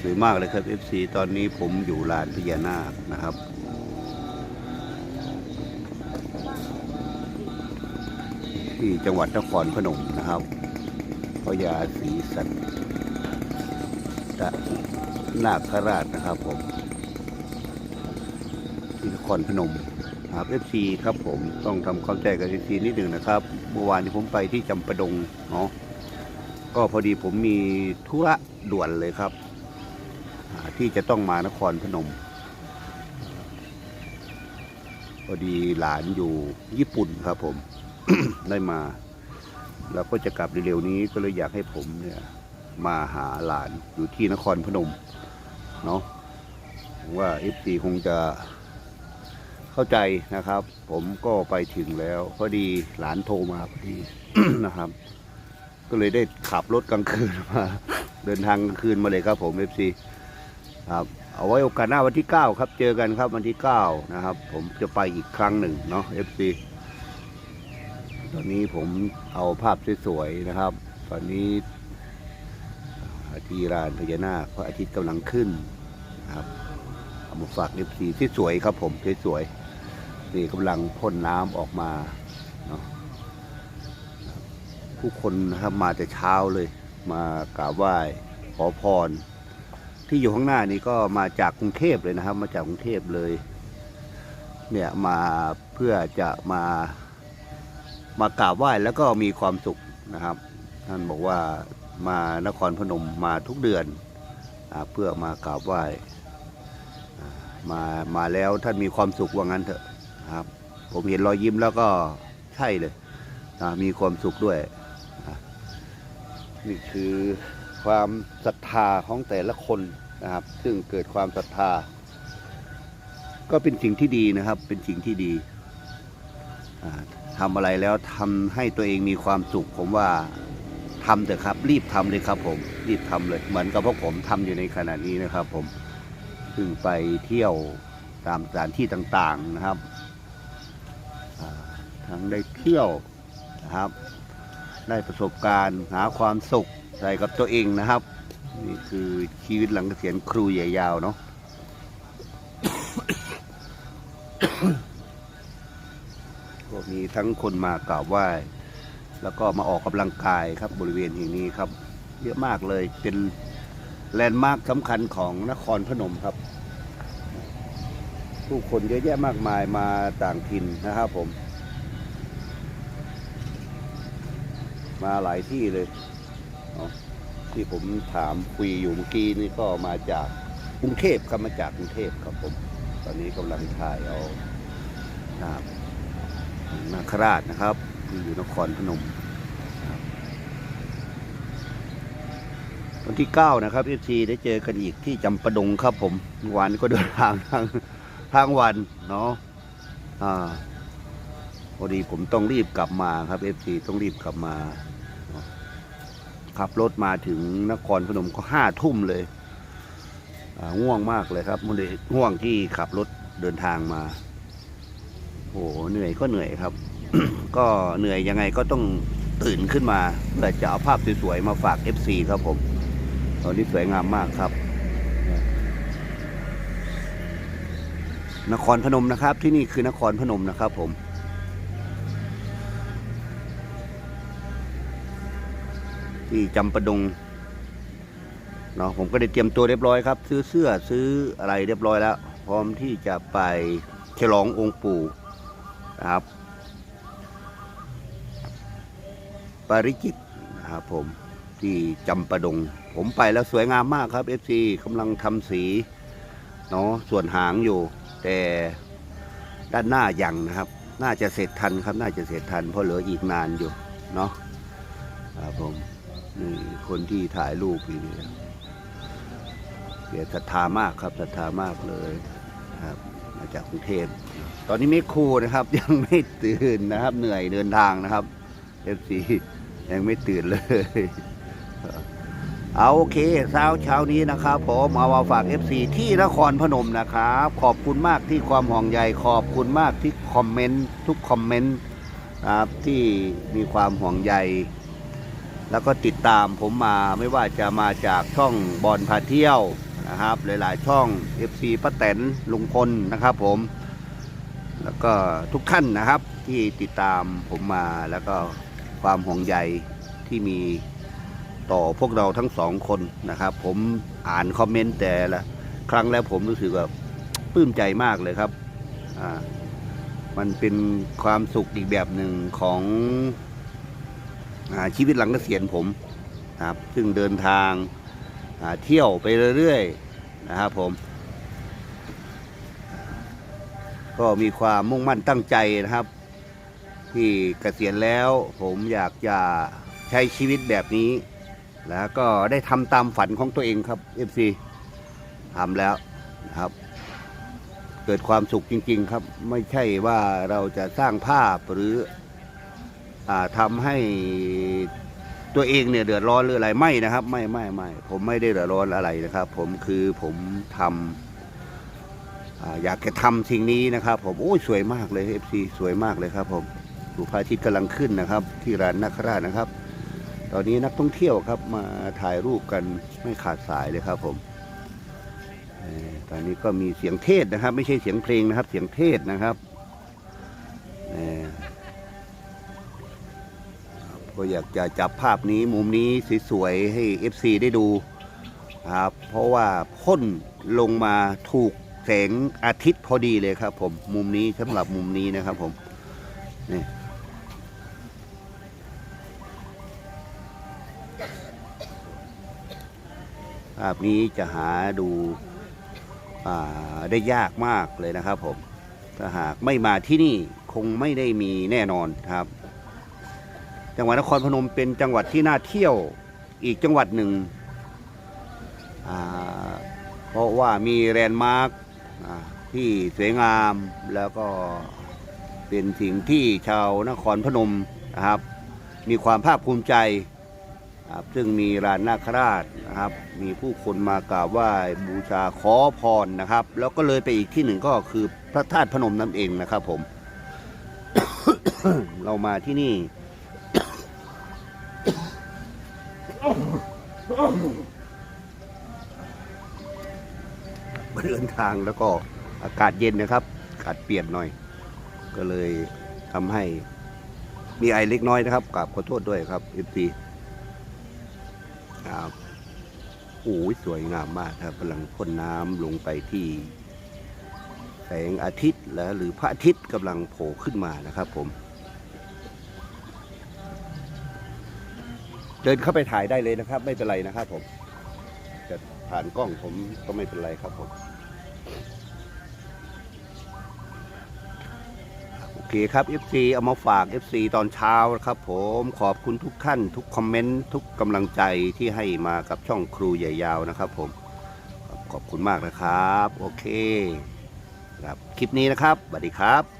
สวยมากเลยครับ FC ตอนนี้ผมอยู่ลานพญานาคนะครับ ที่จังหวัดนครพนมนะครับพญาศรีสัตตนาคราชนะครับผม ที่นครพนมครับ FC ครับผมต้องทำความใจกับ FC นิดหนึ่งนะครับเมื่อวานที่ผมไปที่จำปาดงเนาะก็พอดีผมมีธุระด่วนเลยครับ ที่จะต้องมานครพนมพอดีหลานอยู่ญี่ปุ่นครับผม ได้มาแล้วก็จะกลับเร็วๆนี้ก็เลยอยากให้ผมเนี่ยมาหาหลานอยู่ที่นครพนมเนาะว่าเอฟซีคงจะเข้าใจนะครับ ผมก็ไปถึงแล้วพอดีหลานโทรมาพอดีนะครับ ก็เลยได้ขับรถกลางคืนมา เดินทางกลางคืนมาเลยครับผมเอฟซี ครับ เอาไว้โอกาสหน้าวันที่ 9 ครับ เจอกันครับวันที่ 9 นะครับ ผมจะไปอีกครั้งหนึ่งเนาะ FC ตอนนี้ผมเอาภาพสวยๆนะครับ ตอนนี้อาที่รานพญานาคพระอาทิตย์กำลังขึ้นนะครับเอามาฝาก FC ที่สวยครับ ผมสวยๆนี่กำลังพ่นน้ำออกมาเนาะผู้คนนะครับมาแต่เช้าเลย มากราบไหว้ขอพร ที่อยู่ข้างหน้านี้ก็มาจากกรุงเทพเลยนะครับ มาจากกรุงเทพเลย เนี่ยมาเพื่อจะมามากราบไหว้แล้วก็มีความสุขนะครับ ท่านบอกว่ามานครพนมมาทุกเดือนอเพื่อมากราบไหว้มามาแล้วท่านมีความสุขว่างั้นเถอะนะครับ ผมเห็นรอยยิ้มแล้วก็ใช่เลยมีความสุขด้วยนี่คือ ความศรัทธาของแต่ละคนนะครับ ซึ่งเกิดความศรัทธา ก็เป็นสิ่งที่ดีนะครับ เป็นสิ่งที่ดีทำอะไรแล้วทำให้ตัวเองมีความสุข ผมว่าทำเถอะครับ รีบทำเลยครับ ผมรีบทำเลย เหมือนกับพวกผมทำอยู่ในขณะนี้นะครับ ผมซึ่งไปเที่ยวตามสถานที่ต่างๆนะครับทั้งได้เที่ยวนะครับ ได้ประสบการณ์หาความสุข ใส่กับตัวเองนะครับ นี่คือชีวิตหลังเกษียณครูใหญ่ยาวเนาะก็มีทั้งคนมากราบไหว้ แล้วก็มาออกกำลังกายครับบริเวณแห่งนี้ครับ เยอะมากเลยเป็นแลนด์มาร์คสำคัญของนครพนมครับ ผู้คนเยอะแยะมากมายมาต่างถิ่นนะครับผม มาหลายที่เลย ที่ผมถามคุยอยู่เมื่อกี้นี่ก็มาจากกรุงเทพครับมาจากกรุงเทพครับผม ตอนนี้กำลังถ่ายเอานะครับนาคราชนะครับที่อยู่นครพนมวันที่ 9 นะครับเอฟซีได้เจอกันอีกที่จำปาดงครับผมเมื่อวานนี้ก็เดินทางทางทางวันเนาะอ่าพอดีผมต้องรีบกลับมาครับเอฟซีต้องรีบกลับมา ขับรถมาถึงนครพนมก็ห้าทุ่มเลยง่วงมากเลยครับมันเลยง่วงที่ขับรถเดินทางมาโอ้โหเหนื่อยก็เหนื่อยครับ ก็เหนื่อยยังไงก็ต้องตื่นขึ้นมาเพื่อจะเอาภาพสวยๆมาฝาก FC ครับผมตอนนี้สวยงามมากครับ นครพนมนะครับ ที่นี่คือนครพนมนะครับผม ที่จำปาดงเนาะผมก็ได้เตรียมตัวเรียบร้อยครับ ซื้อเสื้อซื้ออะไรเรียบร้อยแล้ว พร้อมที่จะไปฉลององค์ปู่นะครับ ปาริจิตนะครับผมที่จำปาดง ผมไปแล้วสวยงามมากครับ FC กำลังทำสีเนาะส่วนหางอยู่ แต่ด้านหน้ายังนะครับ น่าจะเสร็จทันครับ น่าจะเสร็จทัน เพราะเหลืออีกนานอยู่เนาะครับผม นี่คนที่ถ่ายรูปอยู่นี่เกียรติศรัทธามากครับศรัทธามากเลยครับ มาจากกรุงเทพตอนนี้ไม่ครูนะครับ ยังไม่ตื่นนะครับ เหนื่อยเดินทางนะครับ FC ยังไม่ตื่นเลย เอาโอเคเช้าเช้านี้นะครับผมเอามาฝาก FC ที่นครพนมนะครับ ขอบคุณมากที่ความห่วงใยขอบคุณมากที่คอมเมนต์ทุกคอมเมนต์ครับที่มีความห่วงใย แล้วก็ติดตามผมมาไม่ว่าจะมาจากช่องบอลพาเที่ยวนะครับ หลายๆช่อง FC ป้าแตนลุงพลนะครับผม แล้วก็ทุกท่านนะครับที่ติดตามผมมาแล้วก็ความห่วงใยที่มีต่อพวกเราทั้งสองคนนะครับ ผมอ่านคอมเมนต์แต่ละครั้งแล้วผมรู้สึกแบบปลื้มใจมากเลยครับ อ่า มันเป็นความสุขอีกแบบหนึ่งของ ชีวิตหลังเกษียณผมนะครับ ซึ่งเดินทางาเที่ยวไปเรื่อยๆนะครับผม ก็มีความมุ่งมั่นตั้งใจนะครับ ที่เกษียณแล้วผมอยากจะใช้ชีวิตแบบนี้ แล้วก็ได้ทำตามฝันของตัวเองครับ FC ทำแล้วนะครับเกิดความสุขจริง ๆ ครับ ไม่ใช่ว่าเราจะสร้างภาพหรือ อาทำให้ตัวเองเนี่ยเดือดร้อนหรืออะไรไม่นะครับ ไม่ไม่ไม่ผมไม่ได้เดือดร้อนอะไรนะครับ ผมคือผมทำอ่าอยากจะทำสิ่งนี้นะครับ ผมโอ้ยสวยมากเลยเอฟซีสวยมากเลยครับ ผมดูพระอาทิตย์กำลังขึ้นนะครับ ที่ร้านนาคราชนะครับ ตอนนี้นักท่องเที่ยวครับมาถ่ายรูปกันไม่ขาดสายเลยครับ ผมตอนนี้ก็มีเสียงเทศนะครับ ไม่ใช่เสียงเพลงนะครับ เสียงเทศนะครับ ก็อยากจะจับภาพนี้มุมนี้สวยๆให้ FC ได้ดูครับเพราะว่าพ่นลงมาถูกแสงอาทิตย์พอดีเลยครับ ผมมุมนี้สำหรับมุมนี้นะครับผมนี่ภาพนี้จะหาดูาได้ยากมากเลยนะครับผมถ้าหากไม่มาที่นี่คงไม่ได้มีแน่นอนครับ จังหวัดนครพนมเป็นจังหวัดที่น่าเที่ยวอีกจังหวัดหนึ่ง เพราะว่ามีแลนด์มาร์คที่สวยงามแล้วก็เป็นสิ่งที่ชาวนครพนมนะครับ มีความภาคภูมิใจครับซึ่งมีรานนาคราชนะครับ มีผู้คนมากราบไหว้บูชาขอพรนะครับ แล้วก็เลยไปอีกที่หนึ่งก็คือพระธาตุพนมนั่นเองนะครับผม เรามาที่นี่ เดินทางแล้วก็อากาศเย็นนะครับ อากาศเปลี่ยนหน่อย ก็เลยทำให้มีไอเล็กน้อยนะครับกราบขอโทษด้วยครับเอฟซีครับโอ้ยสวยงามมากครับกำลังพ่นน้ำลงไปที่ แสงอาทิตย์แล้วหรือพระอาทิตย์กำลังโผล่ขึ้นมานะครับผม เดินเข้าไปถ่ายได้เลยนะครับ ไม่เป็นไรนะครับผมจะผ่านกล้องผมก็ไม่เป็นไรครับผมโอเคครับ FC เอามาฝาก FC ตอนเช้าครับ ผมขอบคุณทุกท่านทุกคอมเมนต์ทุกกำลังใจที่ให้มากับช่องครูใหญ่ยาวนะครับ ผมขอบคุณมากนะครับ โอเคครับคลิปนี้นะครับสวัสดีครับ